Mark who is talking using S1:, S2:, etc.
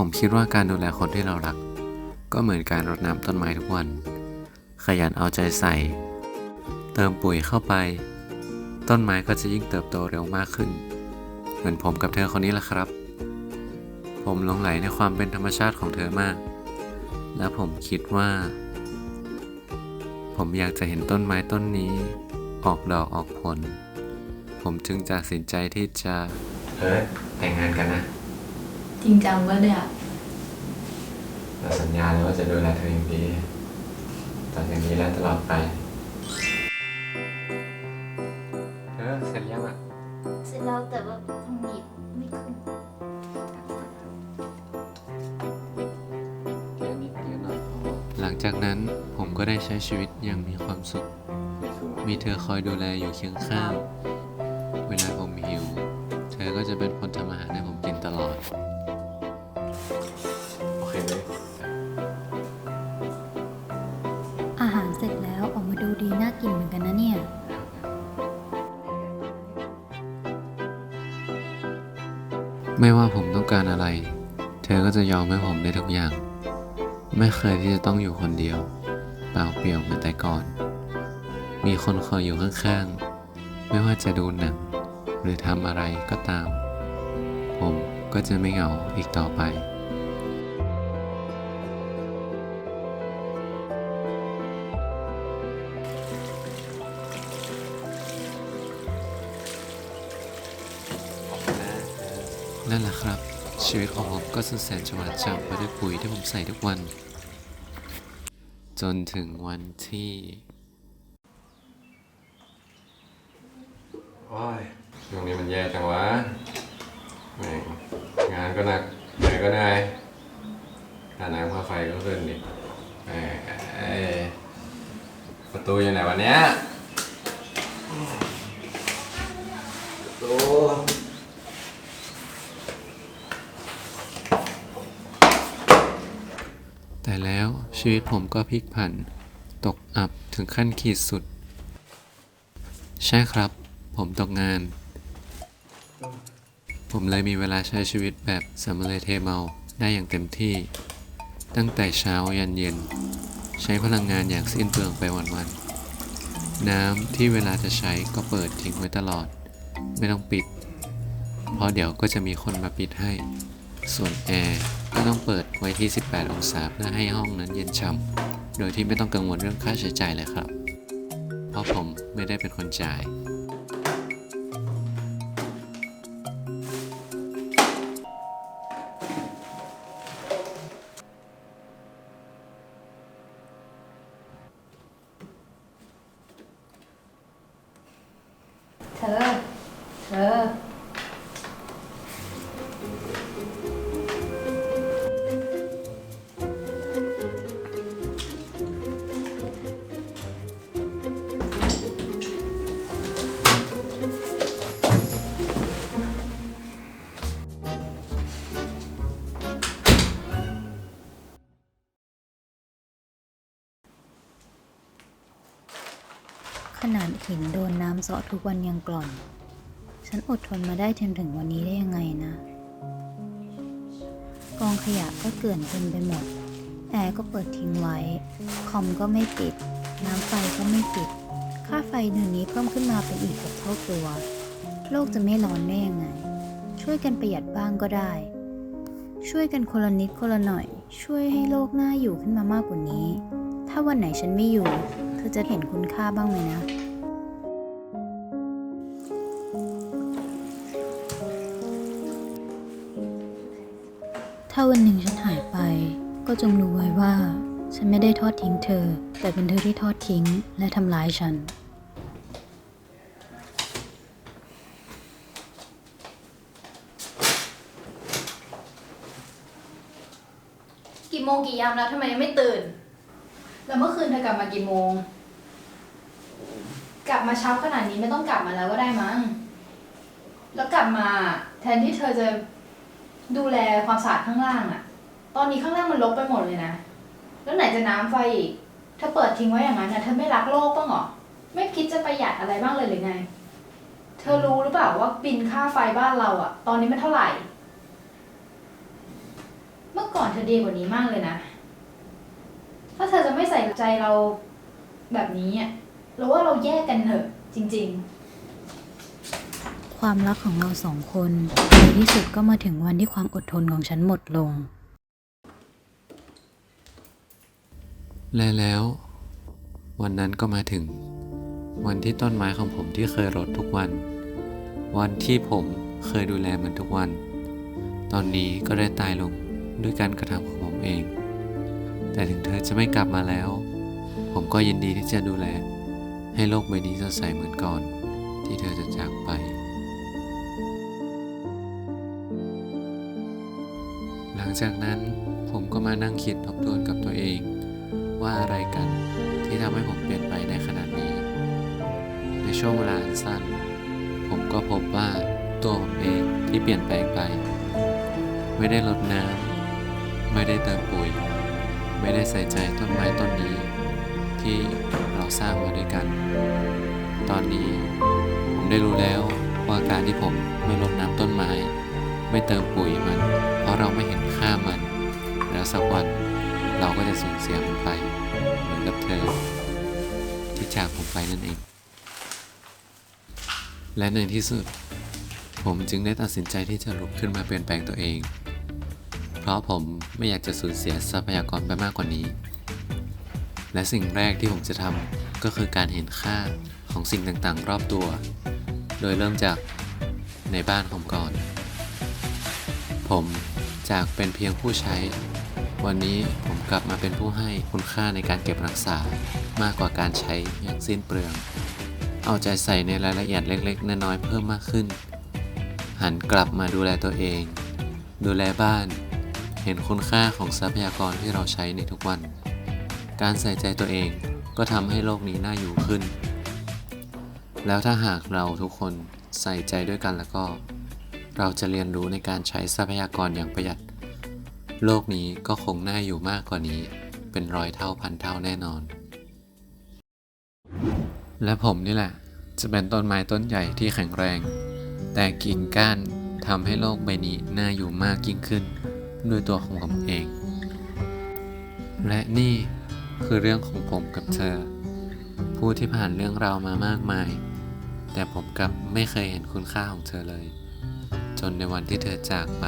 S1: ผมคิดว่าการดูแลคนที่เรารัก ก็เหมือนการรดน้ำต้นไม้ทุกวัน ขยันเอาใจใส่ เติมปุ๋ยเข้าไป ต้นไม้ก็จะยิ่งเติบโตเร็วมากขึ้น เหมือนผมกับเธอคนนี้แหละครับ ผมหลงไหลในความเป็นธรรมชาติของเธอมาก และผมคิดว่า ผมอยากจะเห็นต้นไม้ต้นนี้ ออกดอกออกผล ผมจึงตัดสินใจที่จะเฮ้ยแต่งงานกันนะ
S2: จริงจังวะเนี่ย
S1: เราสัญญาเลยว่าจะดูแลเธออย่างดีต่อจากนี้และตลอดไปเออเสร็จยังอะ
S3: เสร็จแล้วแต่ว่าหนีบไม่ขึ้น
S1: หลังจากนั้นผมก็ได้ใช้ชีวิตอย่างมีความสุข มีเธอคอยดูแลอยู่เคียงข้าง เวลาผม ไม่ว่าผมต้องการอะไร เธอก็จะยอมให้ผมได้ทุกอย่าง ไม่เคยที่จะต้องอยู่คนเดียวเปล่าเปลี่ยวเหมือนแต่ก่อน มีคนคอยอยู่ข้างๆ ไม่ว่าจะดูหนังหรือทำอะไรก็ตาม ผมก็จะไม่เหงาอีกต่อไป นั่นแหละครับ ชีวิตของผมก็สุดแสนจะหวานฉ่ำไปด้วยปุ๋ยที่ผมใส่ทุกวัน จนถึงวันที่โอ้ยช่วงนี้มันแย่จังวะแม่งงานก็หนักเหนื่อยก็เหนื่อยค่าน้ำค่าไฟก็ขึ้นดิแหมเอ้ยประตูอยู่ไหนวันเนี้ยประตู แต่แล้วชีวิตผมก็พลิกผัน ตกอับถึงขั้นขีดสุด ใช่ครับ ผมตกงาน ผมเลยมีเวลาใช้ชีวิตแบบสมเลเทเมาได้อย่างเต็มที่ ตั้งแต่เช้ายันเย็น ใช้พลังงานอย่างสิ้นเปลืองไปวันๆ น้ำที่เวลาจะใช้ก็เปิดทิ้งไว้ตลอด ไม่ต้องปิด เพราะเดี๋ยวก็จะมีคนมาปิดให้ ส่วนแอร์ ก็ต้องเปิดไว้ที่ 18 องศาเพื่อให้ห้องนั้นเย็นฉ่ำโดยที่ไม่ต้องกังวลเรื่องค่าใช้จ่ายเลยครับ เพราะผมไม่ได้เป็นคนจ่าย
S2: เธอ เธอ
S4: นาดหินโดนน้ำเสาะทุกวันยังกล่อน ฉันอดทนมาได้จนถึงวันนี้ได้ยังไงนะ กองขยะก็เกลื่อนเต็มไปหมด แอร์ก็เปิดทิ้งไว้ คอมก็ไม่ปิด น้ำไฟก็ไม่ปิด ค่าไฟเดือนนี้เพิ่มขึ้นมาเป็นอีกกับเท่าตัว โลกจะไม่ร้อนได้ยังไง ช่วยกันประหยัดบ้างก็ได้ ช่วยกันคนละนิดคนละหน่อย ช่วยให้โลกน่าอยู่ขึ้นมามากกว่านี้ ถ้าวันไหนฉันไม่อยู่ อจะเห็นคุณค่าบ้างไหมนะถ้าวันหนึ่งฉันหายไป ก็จงรู้ไว้ว่า ฉันไม่ได้ทอดทิ้งเธอ แต่เป็นเธอที่ทอดทิ้งและทำร้ายฉัน
S2: กี่โมงกี่ยามแล้วทำไมยังไม่ตื่น แล้วเมื่อคืนเธอกลับมากี่โมง กลับมาเช้าขนาดนี้ไม่ต้องกลับมาแล้วก็ได้มั้ง แล้วกลับมาแทนที่เธอจะดูแลความสะอาดข้างล่างอะตอนนี้ข้างล่างมันรกไปหมดเลยนะ แล้วไหนจะน้ำไฟอีก ถ้าเปิดทิ้งไว้อย่างนั้นนะเธอไม่รักโลกบ้างหรอ ไม่คิดจะประหยัดอะไรบ้างเลยหรือไง เธอรู้หรือเปล่าว่าบินค่าไฟบ้านเราอะตอนนี้มันเท่าไหร่ เมื่อก่อนเธอดีกว่านี้มากเลยนะ ถ้าเธอจะไม่ใส่ใจเราแบบนี้อะ เราว่าเราแยกกันเถอะจริง ๆ
S4: ความรักของเราสองคนในที่สุดก็มาถึงวันที่ความอดทนของฉันหมดลง
S1: และแล้ว วันนั้นก็มาถึง วันที่ต้นไม้ของผมที่เคยรดทุกวัน วันที่ผมเคยดูแลมันทุกวัน ตอนนี้ก็ได้ตายลงด้วยการกระทำของผมเอง แต่ถึงเธอจะไม่กลับมาแล้ว ผมก็ยินดีที่จะดูแล ให้โลกใบนี้สดใสเหมือนก่อน ที่เธอจะจากไป หลังจากนั้นผมก็มานั่งคิดทบทวนกับตัวเอง ว่าอะไรกันที่ทำให้ผมเปลี่ยนไปในขนาดนี้ ในช่วงเวลาสั้น ผมก็พบว่าตัวผมเองที่เปลี่ยนแปลงไป ไม่ได้ลดน้ำไม่ได้เติมปุ๋ย ไม่ได้ใส่ใจต้นไม้ต้นนี้ที่ เราสร้างมาด้วยกัน ตอนนี้ผมได้รู้แล้วว่าการที่ผมไม่ลดน้ำต้นไม้ ไม่เติมปุ๋ยมัน เพราะเราไม่เห็นค่ามัน แล้วสักวันเราก็จะสูญเสียมันไป เหมือนกับเธอ ที่จากผมไปนั่นเอง และในที่สุด ผมจึงได้ตัดสินใจที่จะลุกขึ้นมาเปลี่ยนแปลงตัวเอง เพราะผมไม่อยากจะสูญเสียทรัพยากรไปมากกว่านี้ และสิ่งแรกที่ผมจะทำก็คือการเห็นค่าของสิ่งต่างๆ รอบตัว โดยเริ่มจากในบ้านผมก่อน ผมจากเป็นเพียงผู้ใช้ วันนี้ผมกลับมาเป็นผู้ให้คุณค่าในการเก็บรักษามากกว่าการใช้อย่างสิ้นเปลือง เอาใจใส่ในรายละเอียดเล็ก ๆน้อยๆเพิ่มมากขึ้น หันกลับมาดูแลตัวเอง ดูแลบ้าน เห็นคุณค่าของทรัพยากรที่เราใช้ในทุกวัน การใส่ใจตัวเองก็ทำให้โลกนี้น่าอยู่ขึ้น แล้วถ้าหากเราทุกคนใส่ใจด้วยกันแล้วก็ เราจะเรียนรู้ในการใช้ทรัพยากรอย่างประหยัด โลกนี้ก็คงน่าอยู่มากกว่านี้ เป็นร้อยเท่าพันเท่าแน่นอน และผมนี่แหละ จะเป็นต้นไม้ต้นใหญ่ที่แข็งแรง แต่กิ่งก้านทำให้โลกใบนี้น่าอยู่มากยิ่งขึ้น ด้วยตัวของผมเอง และนี่ คือเรื่องของผมกับเธอ ผู้ที่ผ่านเรื่องราวมามากมาย แต่ผมกลับไม่เคยเห็นคุณค่าของเธอเลย จนในวันที่เธอจากไป